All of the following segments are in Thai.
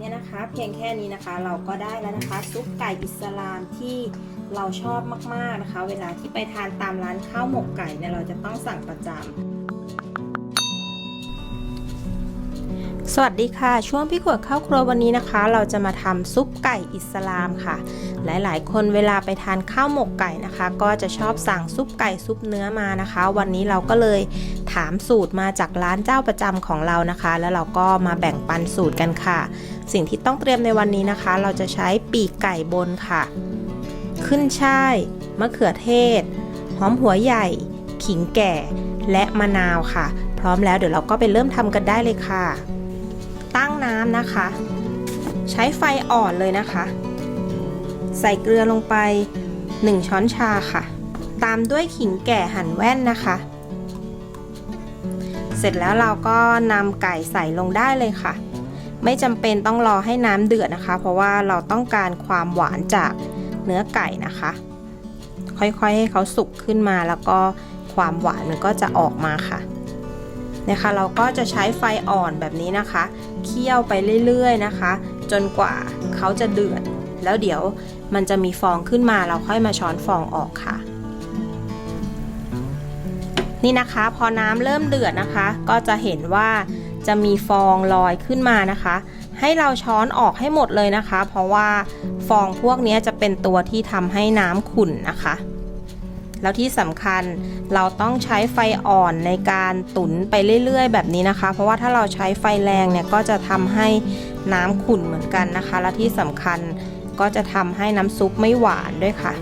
เนี่ยนะคะ เพียงแค่นี้นะคะเราก็ได้แล้วนะคะ ซุปไก่อิสลามที่เราชอบมากๆนะคะ เวลาที่ไปทานตามร้านข้าวหมกไก่เนี่ยเราจะต้องสั่งประจำสวัสดีค่ะ ช่วงพี่ขวดข้าวครัววันนี้นะคะ เราจะมาทำซุปไก่อิสลามค่ะ หลายๆ คนเวลาไปทานข้าวหมกไก่นะคะ ก็จะชอบสั่งซุปไก่ซุปเนื้อมานะคะ วันนี้เราก็เลย ถามสูตรมาจากร้านเจ้าประจำของเรานะคะ แล้วเราก็มาแบ่งปันสูตรกันค่ะ สิ่งที่ต้องเตรียมในวันนี้นะคะ เราจะใช้ปีกไก่บนค่ะ ขึ้นช่ายมะเขือเทศ หอมหัวใหญ่ ขิงแก่ และมะนาวค่ะ พร้อมแล้วเดี๋ยวเราก็ไปเริ่มทำกันได้เลยค่ะ ตั้งน้ำนะคะ ใช้ไฟอ่อนเลยนะคะ ใส่เกลือลงไป 1 ช้อนชาค่ะ ตามด้วยขิงแก่หั่นแว่นนะคะ เสร็จแล้วเราก็นำไก่ใส่ลงได้เลยค่ะ ไม่จำเป็นต้องรอให้น้ำเดือดนะคะ เพราะว่าเราต้องการความหวานจากเนื้อไก่นะคะ ค่อยๆให้เขาสุกขึ้นมาแล้วก็ความหวานมันก็จะออกมาค่ะเนี่ยค่ะเราก็จะใช้ไฟอ่อนแบบนี้นะคะ เคี่ยวไปเรื่อยๆนะคะ จนกว่าเขาจะเดือด แล้วเดี๋ยวมันจะมีฟองขึ้นมาเราค่อยมาช้อนฟองออกค่ะ นี่นะคะพอน้ำเริ่มเดือดนะคะ ก็จะเห็นว่าจะมีฟองลอยขึ้นมานะคะ ให้เราช้อนออกให้หมดเลยนะคะ เพราะว่าฟองพวกนี้จะเป็นตัวที่ทำให้น้ำขุ่นนะคะ แล้วที่สำคัญเราต้องใช้ไฟอ่อนในการตุ๋นไปเรื่อยๆ แบบนี้นะคะ เพราะว่าถ้าเราใช้ไฟแรงเนี่ยก็จะทำให้น้ำขุ่นเหมือนกันนะคะ และที่สำคัญก็จะทำให้น้ำซุปไม่หวานด้วยค่ะ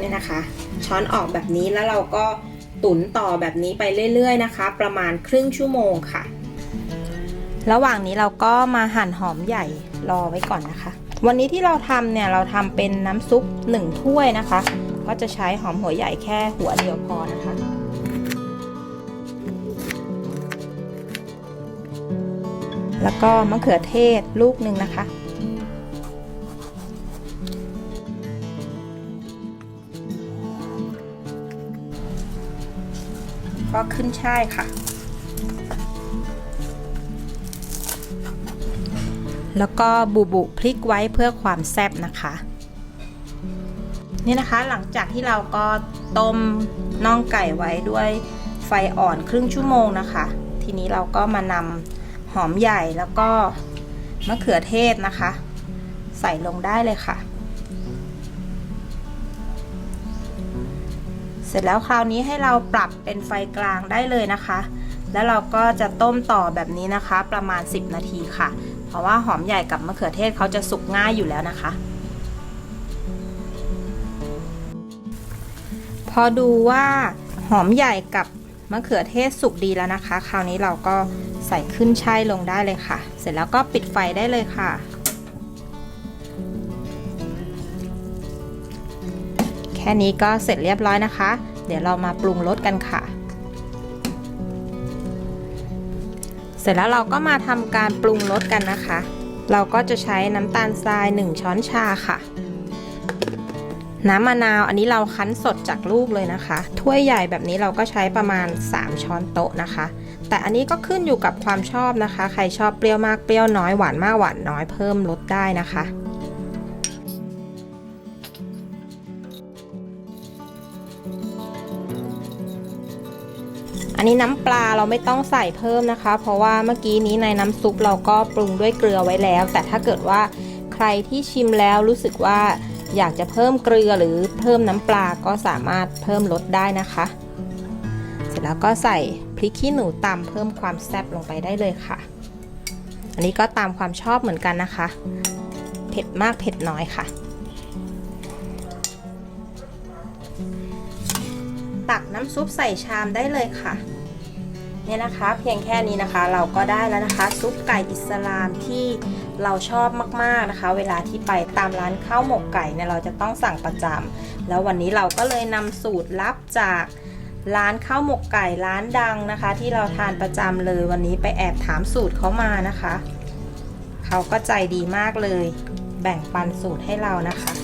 นี่นะคะ ช้อนออกแบบนี้แล้วเราก็ ตุ๋นต่อแบบนี้ไปเรื่อยๆนะคะ ประมาณครึ่งชั่วโมงค่ะ ระหว่างนี้เราก็มาหั่นหอมใหญ่รอไว้ก่อนนะคะ วันนี้ที่เราทำเนี่ยเราทำเป็นน้ำซุป1ถ้วยนะคะ ก็จะใช้หอมหัวใหญ่แค่หัวเดียวพอนะคะแล้วก็มะเขือเทศลูกหนึ่งนะคะ ก็ขึ้นช่ายค่ะ แล้วก็บุบุพลิกไว้เพื่อความแซ่บนะคะ นี่นะคะหลังจากที่เราก็ต้มน่องไก่ไว้ด้วยไฟอ่อนครึ่งชั่วโมงนะคะ ทีนี้เราก็มานำหอมใหญ่แล้วก็มะเขือเทศนะคะ ใส่ลงได้เลยค่ะ ร็จแล้วคราวนี้ให้เราปรับเป็นไฟกลางได้เลยนะคะ แล้วเราก็จะต้มต่อแบบนี้นะคะ ประมาณ 10 นาทีค่ะ เพราะว่าหอมใหญ่กับมะเขือเทศเขาจะสุกง่ายอยู่แล้วนะคะ พอดูว่าหอมใหญ่กับมะเขือเทศสุกดีแล้วนะคะ คราวนี้เราก็ใส่ขึ้นช่ายลงได้เลยค่ะ เสร็จแล้วก็ปิดไฟได้เลยค่ะ ค่นี้ก็เสร็จเรียบร้อยนะคะ เดี๋ยวเรามาปรุงรสกันค่ะ เสร็จแล้วเราก็มาทำการปรุงรสกันนะคะ เราก็จะใช้น้ำตาลทราย 1 ช้อนชาค่ะ น้ำมะนาวอันนี้เราคั้นสดจากลูกเลยนะคะ ถ้วยใหญ่แบบนี้เราก็ใช้ประมาณ 3 ช้อนโต๊ะนะคะ แต่อันนี้ก็ขึ้นอยู่กับความชอบนะคะ ใครชอบเปรี้ยวมากเปรี้ยวน้อยหวานมากหวานน้อยเพิ่มลดได้นะคะ อันนี้น้ำปลาเราไม่ต้องใส่เพิ่มนะคะ เพราะว่าเมื่อกี้นี้ในน้ำซุปเราก็ปรุงด้วยเกลือไว้แล้ว แต่ถ้าเกิดว่าใครที่ชิมแล้วรู้สึกว่าอยากจะเพิ่มเกลือหรือเพิ่มน้ำปลาก็สามารถเพิ่มลดได้นะคะ เสร็จแล้วก็ใส่พริกขี้หนูตำเพิ่มความแซ่บลงไปได้เลยค่ะ อันนี้ก็ตามความชอบเหมือนกันนะคะ เผ็ดมากเผ็ดน้อยค่ะ ตักน้ำซุปใส่ชามได้เลยค่ะเนี่ยนะคะเพียงแค่นี้นะคะเราก็ได้แล้วนะคะ ซุปไก่อิสลามที่เราชอบมากๆนะคะ เวลาที่ไปตามร้านข้าวหมกไก่เนี่ยเราจะต้องสั่งประจำแล้ววันนี้เราก็เลยนำสูตรลับจากร้านข้าวหมกไก่ร้านดังนะคะ ที่เราทานประจำเลยวันนี้ไปแอบถามสูตรเขามานะคะ เขาก็ใจดีมากเลย แบ่งปันสูตรให้เรานะคะ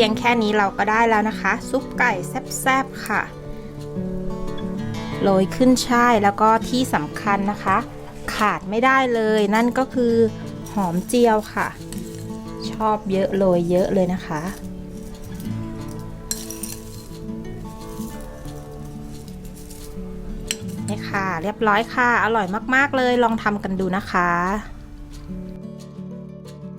พียงแค่นี้เราก็ได้แล้วนะคะ ซุปไก่แซ่บๆค่ะ โรยขึ้นช่ายแล้วก็ที่สำคัญนะคะ ขาดไม่ได้เลยนั่นก็คือหอมเจียวค่ะ ชอบเยอะโรยเยอะเลยนะคะ นี่ค่ะ เรียบร้อยค่ะ อร่อยมากๆเลยลองทำกันดูนะคะ